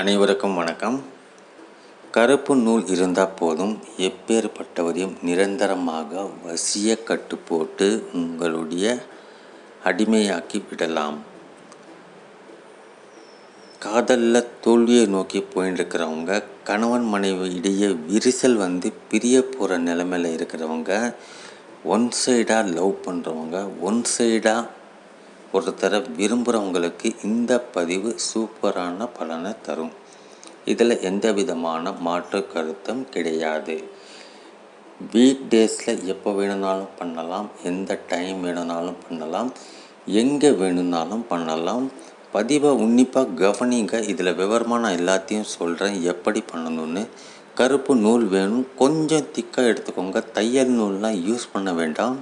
அனைவருக்கும் வணக்கம். கருப்பு நூல் இருந்தால் போதும் எப்பேற்பட்டவரையும் நிரந்தரமாக வசிய கட்டு போட்டு உங்களுடைய அடிமையாக்கி விடலாம். காதலில் தோல்வியை நோக்கி போயிட்டுருக்கிறவங்க கணவன் மனைவி இடையே விரிசல் வந்து பிரிய போகிற நிலமையில் இருக்கிறவங்க ஒன் சைடாக லவ் பண்ணுறவங்க ஒன் சைடாக ஒருத்தரை விரும்புகிறவங்களுக்கு இந்த பதிவு சூப்பரான பலனை தரும். இதில் எந்த விதமான மாற்று கருத்தும் கிடையாது. வீக் டேஸில் எப்போ வேணும்னாலும் பண்ணலாம் எந்த டைம் வேணும்னாலும் பண்ணலாம் எங்கே வேணும்னாலும் பண்ணலாம். பதிவை உன்னிப்பாக கவனிங்க. இதில் விவரமாக நான் எல்லாத்தையும் சொல்கிறேன். எப்படி பண்ணணும்னு. கருப்பு நூல் வேணும். கொஞ்சம் திக்காக எடுத்துக்கோங்க. தையல் நூல்லாம் யூஸ் பண்ண வேண்டாம்.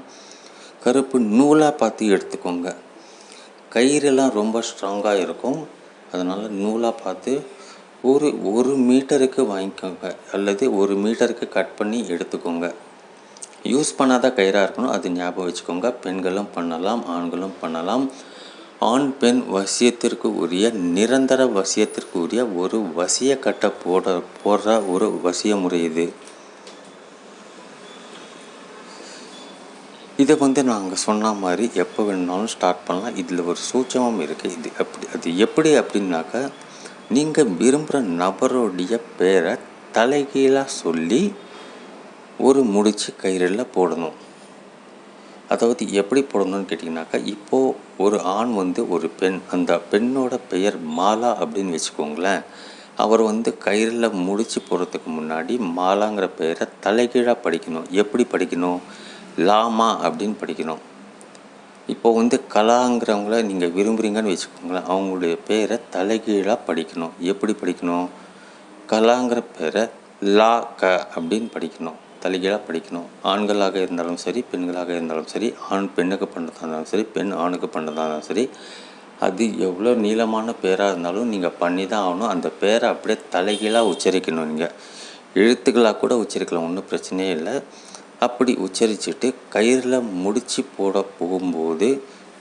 கருப்பு நூலாக பார்த்து எடுத்துக்கோங்க. கயிறெல்லாம் ரொம்ப ஸ்ட்ராங்காக இருக்கும். அதனால் நூலாக பார்த்து ஒரு ஒரு மீட்டருக்கு வாங்கிக்கோங்க. அல்லது ஒரு மீட்டருக்கு கட் பண்ணி எடுத்துக்கோங்க. யூஸ் பண்ணாத கயிறாக இருக்கணும். அது ஞாபகம் வச்சுக்கோங்க. பெண்களும் பண்ணலாம் ஆண்களும் பண்ணலாம். ஆண் பெண் வசியத்திற்கு உரிய நிரந்தர வசியத்திற்கு உரிய ஒரு வசிய கட்டை போட போடுற ஒரு வசிய முறை இது. இதை வந்து நாங்கள் சொன்ன மாதிரி எப்போ வேணுனாலும் ஸ்டார்ட் பண்ணலாம். இதில் ஒரு சூச்சமும் இருக்குது இது எப்படி அது எப்படி அப்படின்னாக்கா நீங்கள் விரும்புகிற நபருடைய பேரை தலைகீழாக சொல்லி ஒரு முடிச்சு கயிறில் போடணும். அதாவது எப்படி போடணும்னு கேட்டிங்கனாக்கா இப்போது ஒரு ஆண் வந்து ஒரு பெண் அந்த பெண்ணோட பெயர் மாலா அப்படின்னு வச்சுக்கோங்களேன். அவர் வந்து கயிறில் முடிச்சு போடுறதுக்கு முன்னாடி மாலாங்கிற பெயரை தலைகீழாக படிக்கணும். எப்படி படிக்கணும்? லாமா அப்படின்னு படிக்கணும். இப்போ வந்து கலாங்கிறவங்கள நீங்கள் விரும்புகிறீங்கன்னு வச்சுக்கோங்களேன். அவங்களுடைய பேரை தலைகீழாக படிக்கணும். எப்படி படிக்கணும்? கலாங்கிற பேரை லா க அப்படின்னு படிக்கணும். தலைகீழாக படிக்கணும். ஆண்களாக இருந்தாலும் சரி பெண்களாக இருந்தாலும் சரி ஆண் பெண்ணுக்கு பண்ணுறதா இருந்தாலும் சரி பெண் ஆணுக்கு பண்ணுறதா இருந்தாலும் சரி அது எவ்வளோ நீளமான பேராக இருந்தாலும் நீங்கள் பண்ணி தான் ஆகணும். அந்த பேரை அப்படியே தலைகீழாக உச்சரிக்கணும் நீங்கள் எழுத்துக்களாக கூட உச்சரிக்கலாம். ஒன்றும் பிரச்சனையே இல்லை. அப்படி உச்சரிச்சுட்டு கயிறில் முடிச்சு போட போகும்போது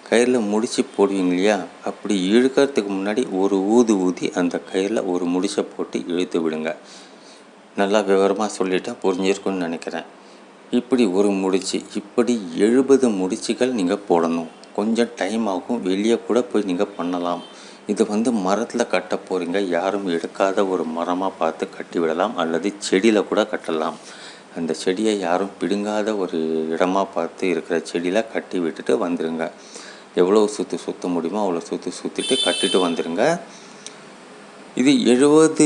கயிறில் முடிச்சு போடுவீங்க இல்லையா? அப்படி இழுக்கிறதுக்கு முன்னாடி ஒரு ஊது ஊதி அந்த கயிறில் ஒரு முடிச்சை போட்டு இழுத்து விடுங்க. நல்லா விவரமாக சொல்லிட்டா புரிஞ்சிருக்குன்னு நினைக்கிறேன். இப்படி ஒரு முடிச்சு இப்படி எழுபது முடிச்சுகள் நீங்கள் போடணும். கொஞ்சம் டைம் ஆகும் வெளியே கூட போய் நீங்கள் பண்ணலாம். இது வந்து மரத்தில் கட்ட போகிறீங்க யாரும் எடுக்காத ஒரு மரமாக பார்த்து கட்டி விடலாம். அல்லது செடியில் கூட கட்டலாம். அந்த செடியை யாரும் பிடுங்காத ஒரு இடமாக பார்த்து இருக்கிற செடியில் கட்டி விட்டுட்டு வந்துடுங்க எவ்வளோ சுற்று சுற்ற முடியுமோ அவ்வளோ சுற்றி சுற்றிட்டு கட்டிட்டு வந்துடுங்க இது எழுபது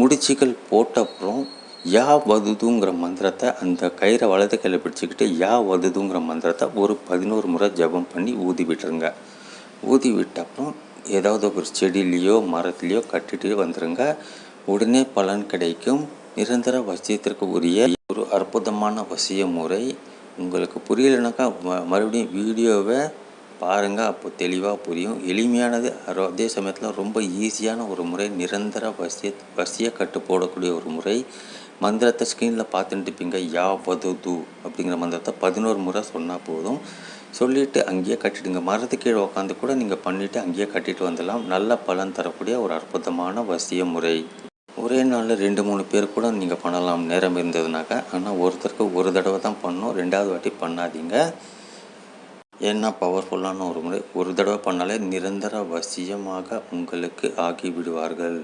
முடிச்சுகள் போட்ட அப்புறம் யா வதுதுங்கிற மந்திரத்தை அந்த கயிறை வலது கையில் பிடிச்சிக்கிட்டு யா வதுதுங்கிற மந்திரத்தை ஒரு பதினோரு முறை ஜபம் பண்ணி ஊதி விட்டுருங்க. ஊதி விட்ட அப்புறம் ஏதாவது ஒரு செடியிலையோ மரத்துலேயோ கட்டிட்டு வந்துடுங்க உடனே பலன் கிடைக்கும். நிரந்தர வசியத்திற்கு உரிய ஒரு அற்புதமான வசிய முறை உங்களுக்கு புரியலைனாக்கா மறுபடியும் வீடியோவை பாருங்கள் அப்போ தெளிவாக புரியும். எளிமையானது அதே சமயத்தில் ரொம்ப ஈஸியான ஒரு முறை நிரந்தர வசிய வசிய கட்டு போடக்கூடிய ஒரு முறை. மந்திரத்தை ஸ்க்ரீனில் பார்த்துட்டு இருப்பீங்க யா வது து அப்படிங்கிற மந்திரத்தை பதினோரு முறை சொன்னால் போதும். சொல்லிவிட்டு அங்கேயே கட்டிடுங்க. மரத்து கீழே உட்காந்து கூட நீங்கள் பண்ணிவிட்டு அங்கேயே கட்டிட்டு வந்துடலாம். நல்ல பலன் தரக்கூடிய ஒரு அற்புதமான வசிய முறை ஒரே நாளில் ரெண்டு மூணு பேர் கூட நீங்கள் பண்ணலாம். நேரம் இருந்ததுனாக்கா. ஆனால் ஒருத்தருக்கு ஒரு தடவை தான் பண்ணணும். ரெண்டாவது வாட்டி பண்ணாதீங்க. ஏன்னா பவர்ஃபுல்லான ஒரு முறை. ஒரு தடவை பண்ணாலே நிரந்தர வசியமாக உங்களுக்கு ஆகிவிடுவார்கள்.